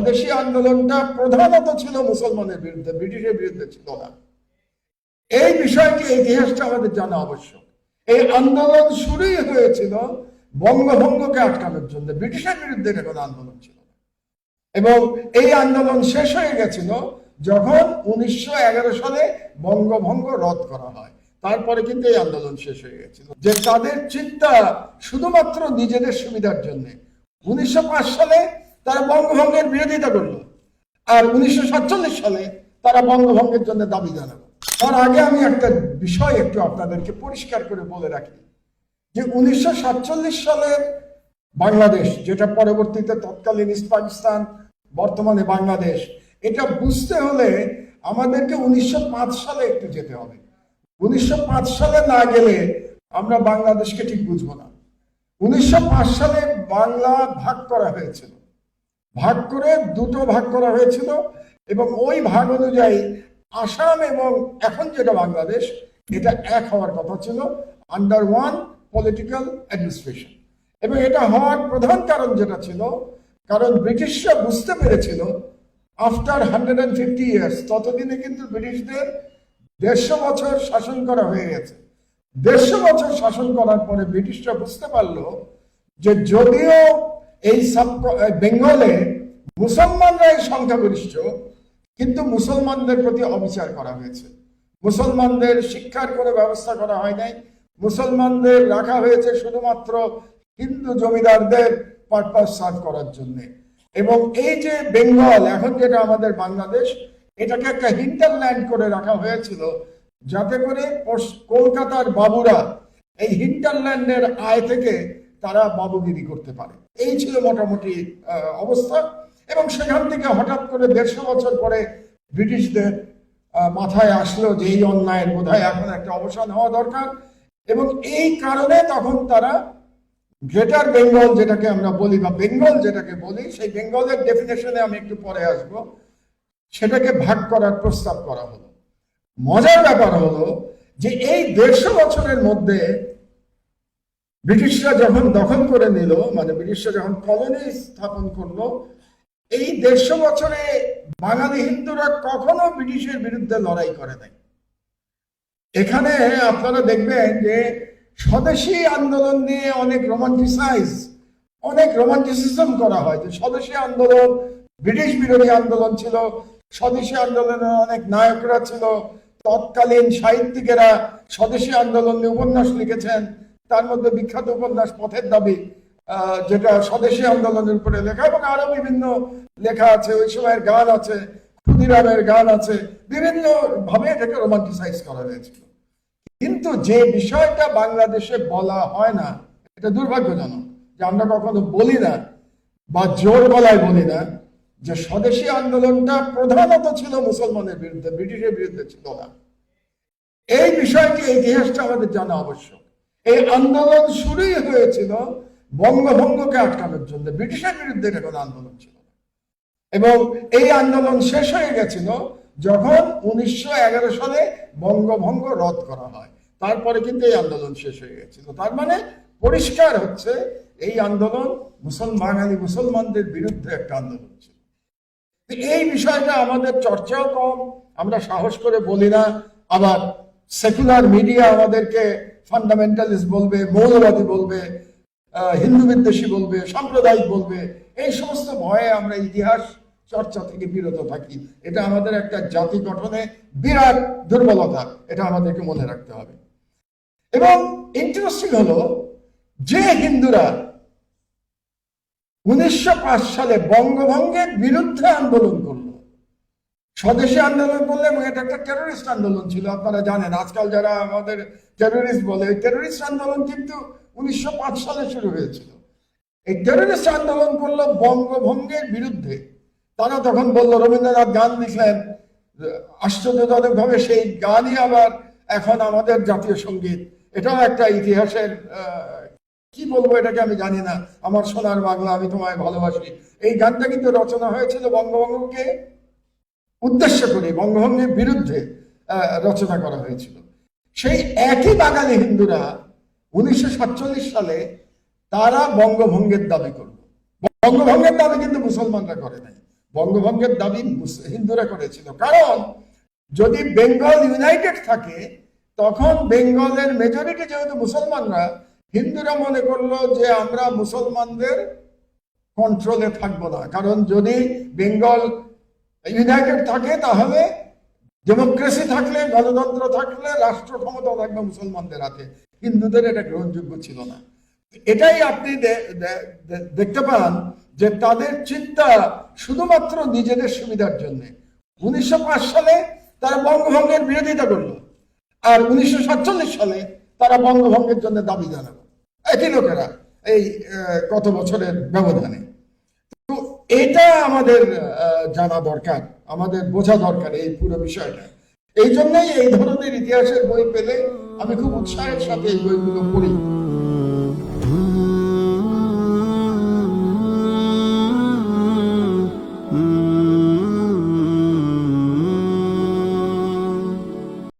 স্বদেশী আন্দোলনটা প্রধানত ছিল মুসলমানের বিরুদ্ধে, ব্রিটিশের বিরুদ্ধে ছিল না। এই বিষয়টি ইতিহাসটা আমাদের জানা আবশ্যক। এই আন্দোলন শুরুই হয়েছিল বঙ্গভঙ্গকে আটকানোর জন্য। ব্রিটিশের বিরুদ্ধে এটা কোনো আন্দোলন ছিল এবং এই আন্দোলন শেষ হয়ে গেছিল যখন উনিশশো এগারো সালে বঙ্গভঙ্গ রদ করা হয়। তারপরে কিন্তু এই আন্দোলন শেষ হয়ে গেছিল। যে তাদের চিন্তা শুধুমাত্র নিজেদের সুবিধার জন্য। উনিশশো পাঁচ সালে তারা বঙ্গভঙ্গের বিরোধিতা করল। আর উনিশশো সাতচল্লিশ সালে তারা বঙ্গভঙ্গের জন্য দাবি জানালো। তার আগে আমি একটা বিষয় একটু আপনাদেরকে পরিষ্কার করে বলে রাখি যে উনিশশো সালের বাংলাদেশ, যেটা পরবর্তীতে তৎকালীন ইস্ট পাকিস্তান, বর্তমানে বাংলাদেশ, এটা বুঝতে হলে আমাদেরকে উনিশশো পাঁচ সালে একটু যেতে হবে। উনিশশো পাঁচ সালে না গেলে আমরা বাংলাদেশকে ঠিক বুঝব না। উনিশশো পাঁচ সালে বাংলা ভাগ করা হয়েছিল। ভাগ করে দুটো ভাগ করা হয়েছিল এবং ওই ভাগ অনুযায়ী আসাম এবং এখন যেটা বাংলাদেশ, এটা এক হওয়ার কথা ছিল আন্ডার ওয়ান পলিটিক্যাল অ্যাডমিনিস্ট্রেশন এবং এটা হওয়ার প্রধান কারণ যেটা ছিল, কারণ ব্রিটিশরা বুঝতে পেরেছিল after hundred and fifty years ততদিনে কিন্তু ব্রিটিশদের দেড়শো বছর শাসন করা হয়ে গেছে। দেড়শো বছর শাসন করার পরে ব্রিটিশরা বুঝতে পারল যে যদিও এই সাব বেঙ্গলে মুসলমানরাই সংখ্যাগরিষ্ঠ, কিন্তু মুসলমানদের প্রতি অবিচার করা হয়েছে। মুসলমানদের শিক্ষার কোনো ব্যবস্থা করা হয় নাই। মুসলমানদের রাখা হয়েছে শুধুমাত্র হিন্দু জমিদারদের পারপাস সার্ভ করার জন্য। এবং এই যে বেঙ্গল, এখন যেটা আমাদের বাংলাদেশ, এটাকে একটা হিন্টারল্যান্ড করে রাখা হয়েছিল, যাতে করে কলকাতার বাবুরা এই হিন্টারল্যান্ডের আয় থেকে তারা বাবুগিরি করতে পারে। এই ছিল মোটামুটি অবস্থা। এবং সেখান থেকে হঠাৎ করে দেড়শো বছর পরে ব্রিটিশদের মাথায় আসলো যে এই অন্যায়ের বোধহয় এখন একটা অবসান হওয়া দরকার। এবং এই কারণে তখন তারা গ্রেটার বেঙ্গল যেটাকে আমরা বলি বা বেঙ্গল যেটাকে বলি, সেই বেঙ্গলের ডেফিনেশনে আমি একটু পরে আসব। সেটাকে ভাগ করার প্রস্তাব করা হলো। মজার ব্যাপার হলো যে এই দেড়শো বছরের মধ্যে ব্রিটিশরা যখন দখল করে নিল মানে ব্রিটিশরা যখন কলোনি স্থাপন করল, এই দেড়শো বছরে বাঙালি হিন্দুরা কখনো ব্রিটিশের বিরুদ্ধে লড়াই করে নাই। এখানে আপনারা দেখবেন যে স্বদেশী আন্দোলন নিয়ে অনেক রোমান্টিসাইজ, অনেক রোমান্টিসিজম করা হয়। যে স্বদেশী আন্দোলন, ব্রিটিশ বিরোধী আন্দোলন ছিল, স্বদেশী আন্দোলনের অনেক নায়করা ছিল। তৎকালীন সাহিত্যিকেরা স্বদেশী আন্দোলন নিয়ে উপন্যাস লিখেছেন। তার মধ্যে বিখ্যাত উপন্যাস পথের দাবি যেটা স্বদেশী আন্দোলনের উপরে লেখা এবং আরও বিভিন্ন লেখা আছে, ওই সময়ের গান আছে, ক্ষুদিরামের গান আছে বিভিন্ন ভাবে এটাকে রোমান্টিসাইজ করা হয়েছিল। কিন্তু যে বিষয়টা বাংলাদেশে বলা হয় না, এটা দুর্ভাগ্যজনক যে আমরা কখনো বলি না বা জোর গলায় বলি না যে স্বদেশী আন্দোলনটা প্রধানত ছিল মুসলমানের বিরুদ্ধে, ব্রিটিশের বিরুদ্ধে ছিল না। এই বিষয়টি ইতিহাসটা আমাদের জানা আবশ্যক এই আন্দোলন শুরুই হয়েছিল বঙ্গভঙ্গকে আটকানোর জন্য। ব্রিটিশের বিরুদ্ধে এটা কোনো আন্দোলন ছিল এবং এই আন্দোলন শেষ হয়ে গেছিল যখন উনিশশো এগারো সালে বঙ্গভঙ্গ রদ করা হয়। তারপরে কিন্তু এই আন্দোলন শেষ হয়ে গেছিল। তার মানে পরিষ্কার হচ্ছে, এই আন্দোলন মুসলমান মুসলমানদের বিরুদ্ধে একটা আন্দোলন ছিল। এই বিষয়টা আমাদের চর্চাও কম, আমরা সাহস করে বলি না। আবার সেকুলার মিডিয়া আমাদেরকে ফান্ডামেন্টালিস্ট বলবে, মৌলবাদী বলবে হিন্দু বিদ্বেষী বলবে, সাম্প্রদায়িক বলবে, এই সমস্ত ভয়ে আমরা ইতিহাস চর্চা থেকে বিরত থাকি। এটা আমাদের একটা জাতি গঠনে বিরাট দুর্বলতা, এটা আমাদেরকে মনে রাখতে হবে। এবং ইন্টারেস্টিং হলো, যে হিন্দুরা উনিশশো পাঁচ সালে বঙ্গভঙ্গের বিরুদ্ধে আন্দোলন করল স্বদেশী আন্দোলন এবং এটা একটা টেরোরিস্ট আন্দোলন ছিল, আপনারা জানেন। আজকাল যারা আমাদের টেরোরিস্ট বলে টেরোরিস্ট আন্দোলন কিন্তু উনিশশো পাঁচ সালে শুরু হয়েছিল। এই টেরোরিস্ট আন্দোলন করল বঙ্গভঙ্গের বিরুদ্ধে। তারা তখন বলল, রবীন্দ্রনাথ গান লিখলেন আশ্চর্যজনক ভাবে সেই গানই আবার এখন আমাদের জাতীয় সংগীত। এটাও একটা ইতিহাসের কি বলব এটাকে আমি জানি না। আমার সোনার বাংলা আমি তোমায় ভালোবাসি। এই গানটা কিন্তু রচনা হয়েছিল বঙ্গভঙ্গকে উদ্দেশ্য করে বঙ্গভঙ্গের বিরুদ্ধে রচনা করা হয়েছিল। সেই একই বাঙালি হিন্দুরা উনিশশো সাতচল্লিশ সালে তারা বঙ্গভঙ্গের দাবি করল। বঙ্গভঙ্গের দাবি কিন্তু মুসলমানরা করে নাই। বঙ্গভঙ্গের দাবি হিন্দুরা করেছিল। কারণ যদি বেঙ্গল ইউনাইটেড থাকে, তখন বেঙ্গলের মেজরিটি যেহেতু মুসলমানরা, হিন্দুরা মনে করল যে আমরা মুসলমানদের কন্ট্রোলে থাকব না। কারণ যদি বেঙ্গল ইউনাইটেড থাকে, তাহলে ডেমোক্রেসি থাকলে, গণতন্ত্র থাকলে, রাষ্ট্র ক্ষমতা থাকবে মুসলমানদের হাতে। হিন্দুদের এটা গ্রহণযোগ্য ছিল না। এটাই আপনি দেখতে পান যে তাদের চিন্তা শুধুমাত্র নিজেদের সুবিধার জন্য। উনিশশো পাঁচ সালে তারা বঙ্গভঙ্গের বিরোধিতা করল, আর উনিশশো সাতচল্লিশ সালে তারা বঙ্গভঙ্গের জন্য দাবি জানালো। একই লোকেরা এই কত বছরের ব্যবধানে। এটা আমাদের জানা দরকার, আমাদের বোঝা দরকার এই পুরো বিষয়টা। এই জন্যই এই ধরনের ইতিহাসের বই পেলে আমি খুব উৎসাহের সাথে এই বইগুলো পড়ি।